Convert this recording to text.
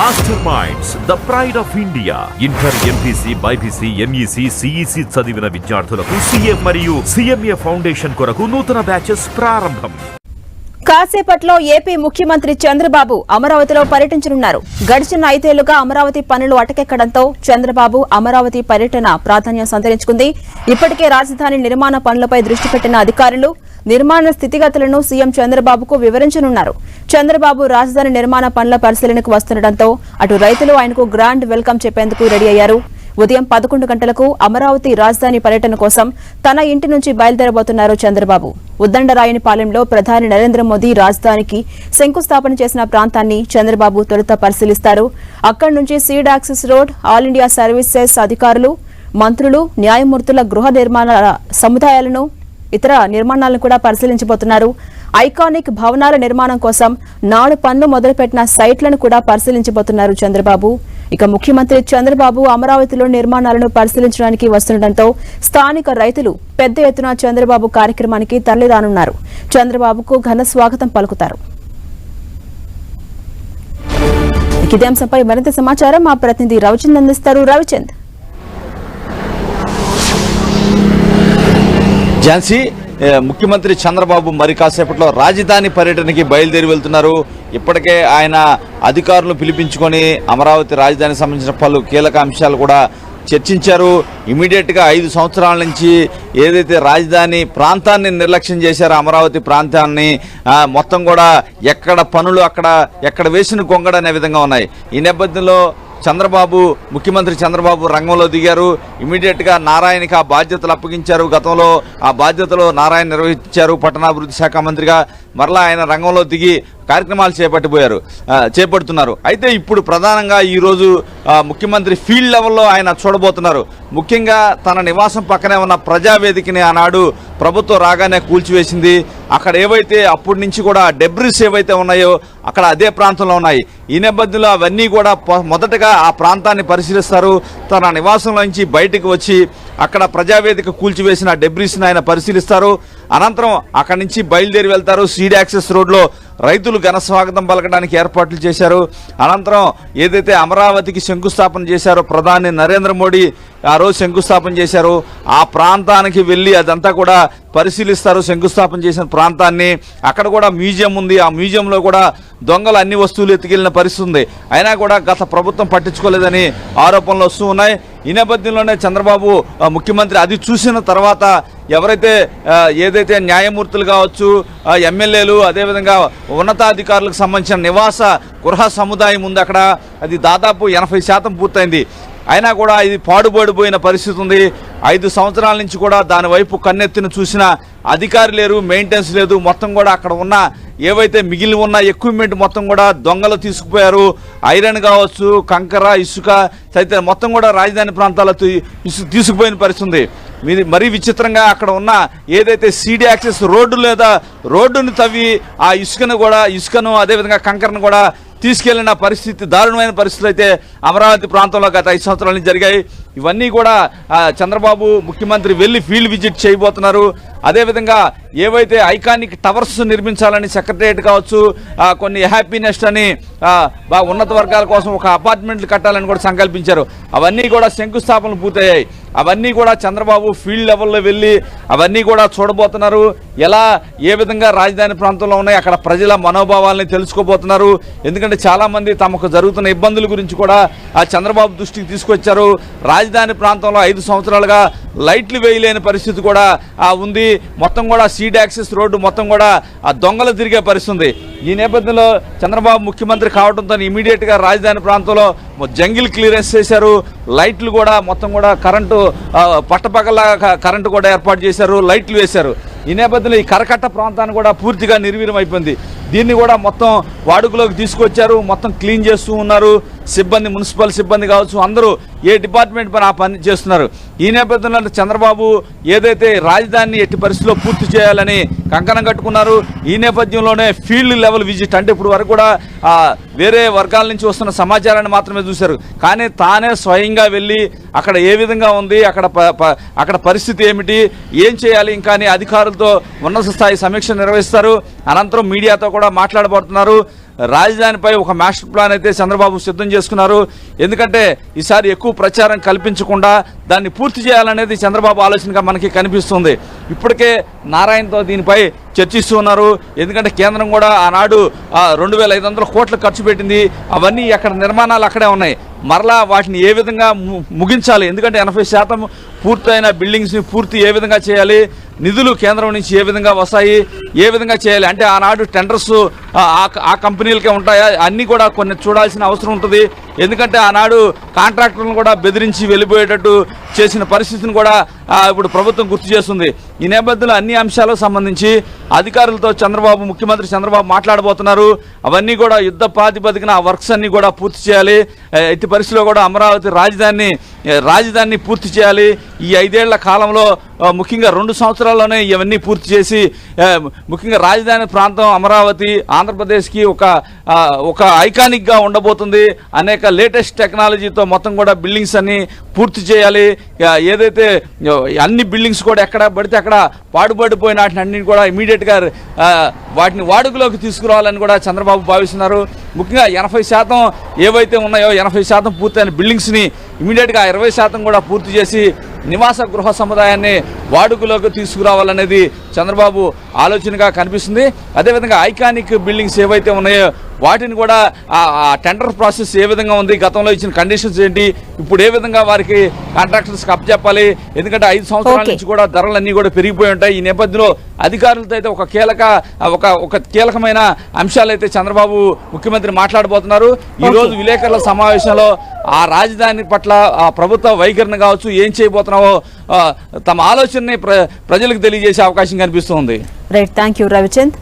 Master minds the pride of India inter MPC BiPC MEC CEC చదివిన విద్యార్థులకు CM మరియు CMA foundation కొరకు నూతన బ్యాచెస్ ప్రారంభం. కాసేపట్లో ఏపీ ముఖ్యమంత్రి చంద్రబాబు అమరావతిలో పర్యటించనున్నారు. గడిచిన ఐదేళ్ళుగా అమరావతి పనులు అటకెక్కడంతో చంద్రబాబు అమరావతి పర్యటన ప్రాధాన్యం సంతరించుకుంది. ఇప్పటికే రాజధాని నిర్మాణ పనులపై దృష్టి పెట్టిన అధికారులు నిర్మాణ స్థితిగతులను సీఎం చంద్రబాబుకు వివరించనున్నారు. చంద్రబాబు రాజధాని నిర్మాణ పనుల పరిశీలనకు వస్తుండటంతో అటు రైతులు ఆయనకు గ్రాండ్ వెల్కమ్ చెప్పేందుకు రెడీ అయ్యారు. ఉదయం పదకొండు గంటలకు అమరావతి రాజధాని పర్యటన కోసం తన ఇంటి నుంచి బయలుదేరబోతున్నారు చంద్రబాబు. ఉద్దండరాయనిపాలెంలో ప్రధాని నరేంద్ర మోదీ రాజధానికి శంకుస్థాపన చేసిన ప్రాంతాన్ని చంద్రబాబు తొలుత పరిశీలిస్తారు. అక్కడి నుంచి seed access road all India services అధికారులు మంత్రులు న్యాయమూర్తుల గృహ నిర్మాణ సముదాయాలను ఇతర నిర్మాణాలను కూడా పరిశీలించబోతున్నారు. ఐకానిక్ భవనాల నిర్మాణం కోసం నాడు పన్ను మొదలుపెట్టిన సైట్లను కూడా పరిశీలించబోతున్నారు చంద్రబాబు. ఇక ముఖ్యమంత్రి చంద్రబాబు అమరావతిలో నిర్మాణాలను పరిశీలించడానికి వస్తుండటంతో స్థానిక రైతులు పెద్ద ఎత్తున చంద్రబాబు కార్యక్రమానికి తరలిరానున్నారు. చంద్రబాబుకు ఘన స్వాగతం పలుకుతారు. ఇదే అంశంపై మరింత సమాచారం మా ప్రతినిధి రవిచంద్ అందిస్తారు. రవిచంద్. ఝాన్సీ ముఖ్యమంత్రి చంద్రబాబు మరి కాసేపట్లో రాజధాని పర్యటనకి బయలుదేరి వెళ్తున్నారు. ఇప్పటికే ఆయన అధికారులను పిలిపించుకొని అమరావతి రాజధానికి సంబంధించిన పలు కీలక అంశాలు కూడా చర్చించారు. ఇమీడియట్గా ఐదు సంవత్సరాల నుంచి ఏదైతే రాజధాని ప్రాంతాన్ని నిర్లక్ష్యం చేశారో అమరావతి ప్రాంతాన్ని మొత్తం కూడా ఎక్కడ పనులు అక్కడ ఎక్కడ వేసిన గొంగడ అనే విధంగా ఉన్నాయి. ఈ నేపథ్యంలో చంద్రబాబు ముఖ్యమంత్రి చంద్రబాబు రంగంలో దిగారు. ఇమీడియట్గా నారాయణకి ఆ బాధ్యతలు అప్పగించారు. గతంలో ఆ బాధ్యతలు నారాయణ నిర్వహించారు పట్టణాభివృద్ధి శాఖ మంత్రిగా. మరలా ఆయన రంగంలో దిగి కార్యక్రమాలు చేపట్టిపోయారు చేపడుతున్నారు. అయితే ఇప్పుడు ప్రధానంగా ఈరోజు ముఖ్యమంత్రి ఫీల్డ్ లెవెల్లో ఆయన చూడబోతున్నారు. ముఖ్యంగా తన నివాసం పక్కనే ఉన్న ప్రజావేదికని ఆనాడు ప్రభుత్వం రాగానే కూల్చివేసింది. అక్కడ ఏవైతే అప్పటి నుంచి కూడా డెబ్రిస్ ఏవైతే ఉన్నాయో అక్కడ అదే ప్రాంతంలో ఉన్నాయి. ఈ నేపథ్యంలో అవన్నీ కూడా మొదటగా ఆ ప్రాంతాన్ని పరిశీలిస్తారు. తన నివాసంలో నుంచి బయటకు వచ్చి అక్కడ ప్రజావేదిక కూల్చివేసిన డెబ్రిస్ని ఆయన పరిశీలిస్తారు. అనంతరం అక్కడి నుంచి బయలుదేరి వెళ్తారు. సీడ్ యాక్సెస్ రోడ్లో రైతులు ఘన స్వాగతం పలకడానికి ఏర్పాట్లు చేశారు. అనంతరం ఏదైతే అమరావతికి శంకుస్థాపన చేశారో ప్రధాని నరేంద్ర మోడీ ఆ రోజు శంకుస్థాపన చేశారు. ఆ ప్రాంతానికి వెళ్ళి అదంతా కూడా పరిశీలిస్తారు. శంకుస్థాపన చేసిన ప్రాంతాన్ని. అక్కడ కూడా మ్యూజియం ఉంది. ఆ మ్యూజియంలో కూడా దొంగలు అన్ని వస్తువులు ఎత్తుకెళ్ళిన పరిస్థితి ఉంది. అయినా కూడా గత ప్రభుత్వం పట్టించుకోలేదని ఆరోపణలు వస్తూ ఉన్నాయి. ఈ నేపథ్యంలోనే చంద్రబాబు ముఖ్యమంత్రి అది చూసిన తర్వాత ఎవరైతే ఏదైతే న్యాయమూర్తులు కావచ్చు ఎమ్మెల్యేలు అదేవిధంగా ఉన్నతాధికారులకు సంబంధించిన నివాస గృహ సముదాయం ఉంది అక్కడ. అది దాదాపు ఎనభై శాతం పూర్తయింది. అయినా కూడా ఇది పాడుబడిపోయిన పరిస్థితి ఉంది. ఐదు సంవత్సరాల నుంచి కూడా దాని వైపు కన్నెత్తిన చూసిన అధికారి లేరు మెయింటెనెన్స్ లేదు. మొత్తం కూడా అక్కడ ఉన్న ఏవైతే మిగిలి ఉన్న ఎక్విప్మెంట్ మొత్తం కూడా దొంగలు తీసుకుపోయారు. ఐరన్ కావచ్చు కంకర ఇసుక తదితర మొత్తం కూడా రాజధాని ప్రాంతాల్లో తీసుకుపోయిన పరిస్థితి ఉంది. మీది మరీ విచిత్రంగా అక్కడ ఉన్న ఏదైతే సీడీ యాక్సెస్ రోడ్డు లేదా రోడ్డును తవ్వి ఆ ఇసుకను కూడా ఇసుకను అదేవిధంగా కంకరను కూడా తీసుకెళ్ళిన పరిస్థితి దారుణమైన పరిస్థితులు అయితే అమరావతి ప్రాంతంలో గత ఐదు సంవత్సరాల నుంచి జరిగాయి. ఇవన్నీ కూడా చంద్రబాబు ముఖ్యమంత్రి వెళ్ళి ఫీల్డ్ విజిట్ చేయబోతున్నారు. అదేవిధంగా ఏవైతే ఐకానిక్ టవర్స్ నిర్మించాలని సెక్రటరియట్ కావచ్చు కొన్ని హ్యాపీనెస్ట్ అని బాగా ఉన్నత వర్గాల కోసం ఒక అపార్ట్మెంట్లు కట్టాలని కూడా సంకల్పించారు. అవన్నీ కూడా శంకుస్థాపనలు పూర్తయ్యాయి. అవన్నీ కూడా చంద్రబాబు ఫీల్డ్ లెవెల్లో వెళ్ళి అవన్నీ కూడా చూడబోతున్నారు. ఎలా ఏ విధంగా రాజధాని ప్రాంతంలో ఉన్నాయి అక్కడ ప్రజల మనోభావాల్ని తెలుసుకోబోతున్నారు. ఎందుకంటే చాలామంది తమకు జరుగుతున్న ఇబ్బందుల గురించి కూడా ఆ చంద్రబాబు దృష్టికి తీసుకొచ్చారు. రాజధాని ప్రాంతంలో ఐదు సంవత్సరాలుగా లైట్లు వేయలేని పరిస్థితి కూడా ఉంది. మొత్తం కూడా సీడ్ యాక్సిస్ రోడ్డు మొత్తం కూడా ఆ దొంగలు తిరిగే పరిస్థితుంది. ఈ నేపథ్యంలో చంద్రబాబు ముఖ్యమంత్రి కావడంతో ఇమీడియట్గా రాజధాని ప్రాంతంలో జంగిల్ క్లియరెన్స్ చేశారు. లైట్లు కూడా మొత్తం కూడా కరెంటు పట్టపక్కల కరెంటు కూడా ఏర్పాటు చేశారు. లైట్లు వేశారు. ఈ నేపథ్యంలో ఈ కరకట్ట ప్రాంతాన్ని కూడా పూర్తిగా నిర్వీర్యం అయిపోయింది దీన్ని కూడా మొత్తం వాడుకలోకి తీసుకొచ్చారు. మొత్తం క్లీన్ చేస్తూ ఉన్నారు. సిబ్బంది మున్సిపల్ సిబ్బంది కావచ్చు అందరూ ఏ డిపార్ట్మెంట్ పని ఆ పని చేస్తున్నారు. ఈ నేపథ్యంలో చంద్రబాబు ఏదైతే రాజధానిని ఎట్టి పరిస్థితిలో పూర్తి చేయాలని కంకణం కట్టుకున్నారు ఈ నేపథ్యంలోనే ఫీల్డ్ లెవెల్ విజిట్ అంటే ఇప్పుడు వరకు కూడా వేరే వర్గాల నుంచి వస్తున్న సమాచారాన్ని మాత్రమే చూశారు. కానీ తానే స్వయంగా వెళ్ళి అక్కడ ఏ విధంగా ఉంది అక్కడ ప- ప- అక్కడ పరిస్థితి ఏమిటి ఏం చేయాలి ఇంకా అని అధికారులతో ఉన్నత స్థాయి సమీక్ష నిర్వహిస్తారు. అనంతరం మీడియాతో కూడా మాట్లాడబడుతున్నారు. రాజధానిపై ఒక మాస్టర్ ప్లాన్ అయితే చంద్రబాబు సిద్ధం చేసుకున్నారు. ఎందుకంటే ఈసారి ఎక్కువ ప్రచారం కల్పించకుండా దాన్ని పూర్తి చేయాలనేది చంద్రబాబు ఆలోచనగా మనకి కనిపిస్తుంది. ఇప్పటికే నారాయణతో దీనిపై చర్చిస్తూ ఉన్నారు. ఎందుకంటే కేంద్రం కూడా ఆనాడు రెండు వేల ఐదు వందల కోట్లు ఖర్చు పెట్టింది. అవన్నీ అక్కడ నిర్మాణాలు అక్కడే ఉన్నాయి. మరలా వాటిని ఏ విధంగా ము- ముగించాలి? ఎందుకంటే ఎనభై శాతం పూర్తయిన బిల్డింగ్స్ని పూర్తి ఏ విధంగా చేయాలి? నిధులు కేంద్రం నుంచి ఏ విధంగా వస్తాయి ఏ విధంగా చేయాలి? అంటే ఆనాడు టెండర్స్ ఆ- ఆ- కంపెనీలకే ఉంటాయా? అన్నీ కూడా కొన్ని చూడాల్సిన అవసరం ఉంటుంది. ఎందుకంటే ఆనాడు కాంట్రాక్టర్లను కూడా బెదిరించి వెళ్ళిపోయేటట్టు చేసిన పరిస్థితిని కూడా ఇప్పుడు ప్రభుత్వం గుర్తు చేస్తుంది. ఈ నేపథ్యంలో అన్ని అంశాలకు సంబంధించి అధికారులతో చంద్రబాబు ముఖ్యమంత్రి చంద్రబాబు మాట్లాడబోతున్నారు. అవన్నీ కూడా యుద్ధ ప్రాతిపదికన ఆ వర్క్స్ అన్నీ కూడా పూర్తి చేయాలి. ఎట్టి పరిస్థితిలో కూడా అమరావతి రాజధానిని రాజధానిని పూర్తి చేయాలి. ఈ ఐదేళ్ళ కాలంలో ముఖ్యంగా రెండు సంవత్సరాల్లోనే ఇవన్నీ పూర్తి చేసి ముఖ్యంగా రాజధాని ప్రాంతం అమరావతి ఆంధ్రప్రదేశ్కి ఒక ఒక ఐకానిక్గా ఉండబోతుంది. అనేక లేటెస్ట్ టెక్నాలజీతో మొత్తం కూడా బిల్డింగ్స్ అన్ని పూర్తి చేయాలి. ఏదైతే అన్ని బిల్డింగ్స్ కూడా ఎక్కడ పడితే అక్కడ పాడుపడిపోయిన వాటిని అన్నింటి కూడా ఇమీడియట్గా వాటిని వాడుకలోకి తీసుకురావాలని కూడా చంద్రబాబు భావిస్తున్నారు. ముఖ్యంగా ఎనభై శాతం ఏవైతే ఉన్నాయో ఎనభై శాతం పూర్తయిన బిల్డింగ్స్ని ఇమీడియట్గా ఇరవై శాతం కూడా పూర్తి చేసి నివాస గృహ సముదాయాన్ని వాడుకలోకి తీసుకురావాలనేది చంద్రబాబు ఆలోచనగా కనిపిస్తుంది. అదేవిధంగా ఐకానిక్ బిల్డింగ్స్ ఏవైతే ఉన్నాయో వాటిని కూడా టెండర్ ప్రాసెస్ ఏ విధంగా ఉంది గతంలో ఇచ్చిన కండిషన్స్ ఏంటి ఇప్పుడు ఏ విధంగా వారికి కాంట్రాక్టర్స్కి అప్పచెప్పాలి ఎందుకంటే ఐదు సంవత్సరాల. నుంచి కూడా ధరలన్నీ కూడా పెరిగిపోయి ఉంటాయి. ఈ నేపథ్యంలో అధికారులతో అయితే ఒక కీలక ఒక ఒక కీలకమైన అంశాలు అయితే చంద్రబాబు ముఖ్యమంత్రి మాట్లాడబోతున్నారు. ఈ Okay. రోజు విలేకరుల సమావేశంలో ఆ రాజధాని పట్ల ఆ ప్రభుత్వ వైఖరిని కావచ్చు ఏం చేయబోతున్నావో తమ ఆలోచనని ప్ర ప్రజలకు తెలియజేసే అవకాశం కనిపిస్తుంది రైట్ థ్యాంక్ యూ రవిచంద్